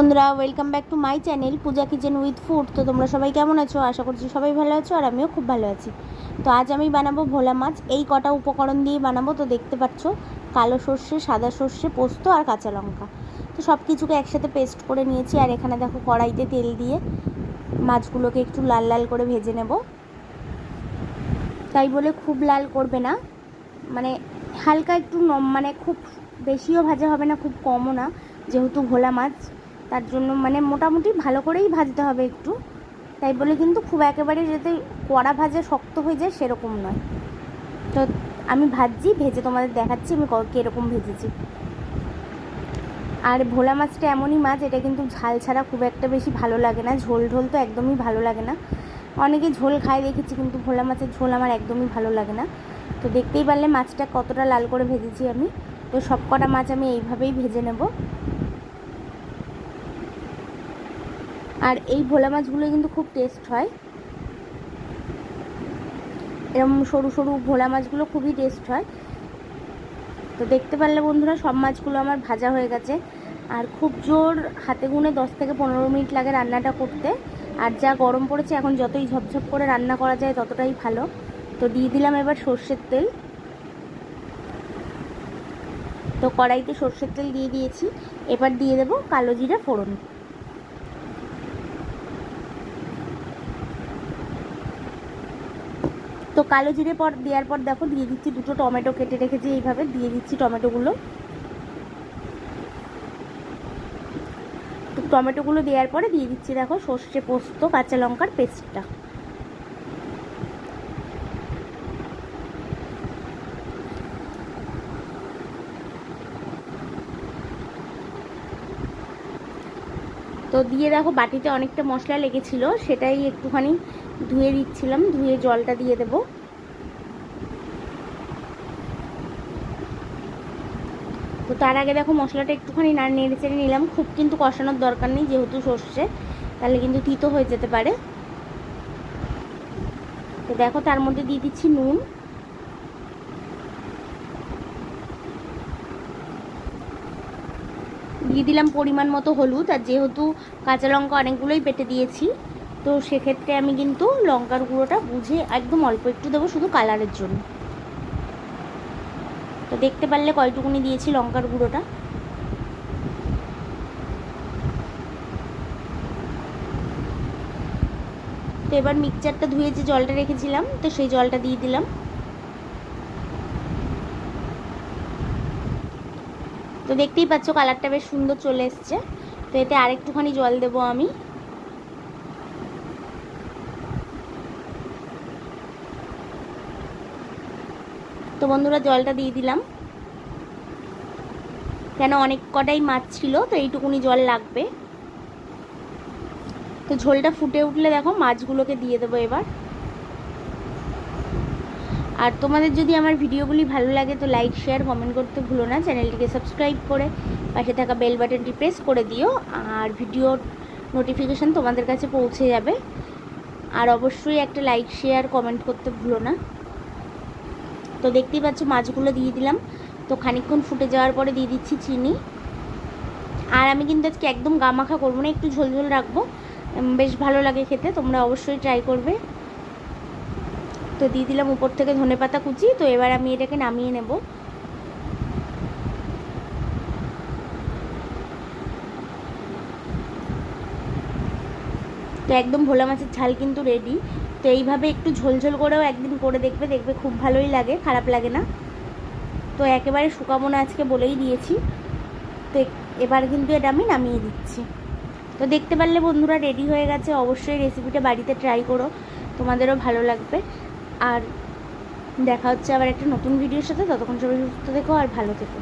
বন্ধুরা welcome back to my channel Puja kitchen with food তো তোমরা সবাই কেমন আছো? আশা করছি সবাই ভালো আছো, আর আমিও খুব ভালো আছি। তো আজ আমি বানাবো ভোলা মাছ। এই কটা উপকরণ দিয়ে বানাবো, তো দেখতে পাচ্ছ, কালো সর্ষে, সাদা সর্ষে, পোস্ত আর কাঁচা লঙ্কা। তো সব কিছুকে একসাথে পেস্ট করে নিয়েছি, আর এখানে দেখো কড়াইতে তেল দিয়ে মাছগুলোকে একটু লাল লাল করে ভেজে নেব। তাই বলে খুব লাল করবে না। মানে হালকা একটু মানে খুব বেশিও ভাজা হবে না, খুব কমও না, যেহেতু ভোলা মাছ। তার জন্য মানে মোটামুটি ভালো করেই ভাজতে হবে একটু। তাই বলে কিন্তু খুব একেবারে যাতে কড়া ভাজা শক্ত হয়ে যায় সেরকম নয়। তো আমি ভাজছি, ভেজে তোমাদের দেখাচ্ছি আমি কীরকম ভেজেছি। আর ভোলা মাছটা এমনই মাছ, এটা কিন্তু ঝাল ছাড়া খুব একটা বেশি ভালো লাগে না। ঝোল ঝোল তো একদমই ভালো লাগে না। অনেকে ঝোল খায় দেখেছি কিন্তু ভোলা মাছের ঝোল আমার একদমই ভালো লাগে না। তো দেখতেই পারলে মাছটা কতটা লাল করে ভেজেছি আমি। তো সব কটা মাছ আমি এইভাবেই ভেজে নেব। আর এই ভোলা মাছগুলো কিন্তু খুব টেস্ট হয়। এরকম সরু সরু ভোলা মাছগুলো খুবই টেস্ট হয়। তো দেখতে পারলে বন্ধুরা, সব মাছগুলো আমার ভাজা হয়ে গেছে। আর খুব জোর হাতে গুনে দশ থেকে পনেরো মিনিট লাগে রান্নাটা করতে। আর যা গরম পড়েছে, এখন যতই ঝপঝপ করে রান্না করা যায়, ততটাই ভালো। তো দিয়ে দিলাম এবার সর্ষের তেল। তো কড়াইতে সর্ষের তেল দিয়ে দিয়েছি। এবার দিয়ে দেবো কালো জিরা ফোড়ন। তো কালো জিরে পর দেওয়ার পর দেখো দিয়ে দিচ্ছি দুটো টমেটো কেটে রেখেছি, এইভাবে দিয়ে দিচ্ছি টমেটোগুলো। তো টমেটোগুলো দেওয়ার পরে দিয়ে দিচ্ছি দেখো সর্ষে পোস্ত, কাঁচা লঙ্কার পেস্টটা। তো দিয়ে দেখো বাটিতে অনেকটা মশলা লেগেছিল, সেটাই একটুখানি ধুয়ে দিচ্ছিলাম, ধুয়ে জলটা দিয়ে দেব। তো তার আগে দেখো মশলাটা একটুখানি না নেড়ে চেড়ে নিলাম, খুব কিন্তু কষানোর দরকার নেই যেহেতু সর্ষে, তাহলে কিন্তু তিতো হয়ে যেতে পারে। তো দেখো তার মধ্যে দিয়ে দিচ্ছি নুন। দিয়ে দিলাম পরিমাণ মতো হলুদ আর যেহেতু কাঁচা লঙ্কা অনেকগুলোই পেটে দিয়েছি, তো সেক্ষেত্রে আমি কিন্তু লঙ্কার গুঁড়োটা বুঝে একদম অল্প একটু দেবো শুধু কালারের জন্য। তো দেখতে পারলে কয়টুকুনি দিয়েছি লঙ্কার গুঁড়োটা। তো এবার মিক্সচারটা ধুয়ে যে জলটা রেখেছিলাম, তো সেই জলটা দিয়ে দিলাম। তো দেখতেই পাচ্ছ কালারটা বেশ সুন্দর চলে এসছে। তো এতে আরেকটুখানি জল দেবো আমি। তো বন্ধুরা, জলটা দিয়ে দিলাম। কেন অনেক কটাই মাছ ছিল, তো এইটুকুনি জল লাগবে। তো ঝোলটা ফুটে উঠলে দেখো, মাছগুলোকে দিয়ে দেবো এবার। আর তোমাদের যদি আমার ভিডিওগুলি ভালো লাগে তো লাইক শেয়ার কমেন্ট করতে ভুলো না, চ্যানেলটিকে সাবস্ক্রাইব করে পাশে থাকা বেল বাটনটি প্রেস করে দিও, আর ভিডিওর নোটিফিকেশান তোমাদের কাছে পৌঁছে যাবে। আর অবশ্যই একটা লাইক শেয়ার কমেন্ট করতে ভুলো না। তো দেখতেই পাচ্ছ মাছগুলো দিয়ে দিলাম। তো খানিকক্ষণ ফুটে যাওয়ার পরে দিয়ে দিচ্ছি চিনি। আর আমি কিন্তু আজকে একদম গামাখা করব না, একটু ঝোল ঝোল রাখব। বেশ ভালো লাগে খেতে, তোমরা অবশ্যই ট্রাই করবে। তো দিয়ে দিলাম উপর থেকে ধনে পাতা কুচি, তো এবার আমি এটাকে নামিয়ে নেব। তো একদম ভোলা মাছের ঝাল কিন্তু রেডি তো এইভাবে একটু ঝোলঝোল করেও একদিন করে দেখবে দেখবে খুব ভালোই লাগে, খারাপ লাগে না। তো একেবারে শুকাবো না আজকে বলেই দিয়েছি। তো এবার কিন্তু এটা আমি নামিয়ে দিচ্ছি। তো দেখতে পারলে বন্ধুরা রেডি হয়ে গেছে, অবশ্যই রেসিপিটা বাড়িতে ট্রাই করো, তোমাদেরও ভালো লাগবে। আর দেখা হচ্ছে আবার একটা নতুন ভিডিওর সাথে। ততক্ষণ সবাই সুস্থ থেকো আর ভালো থেকো।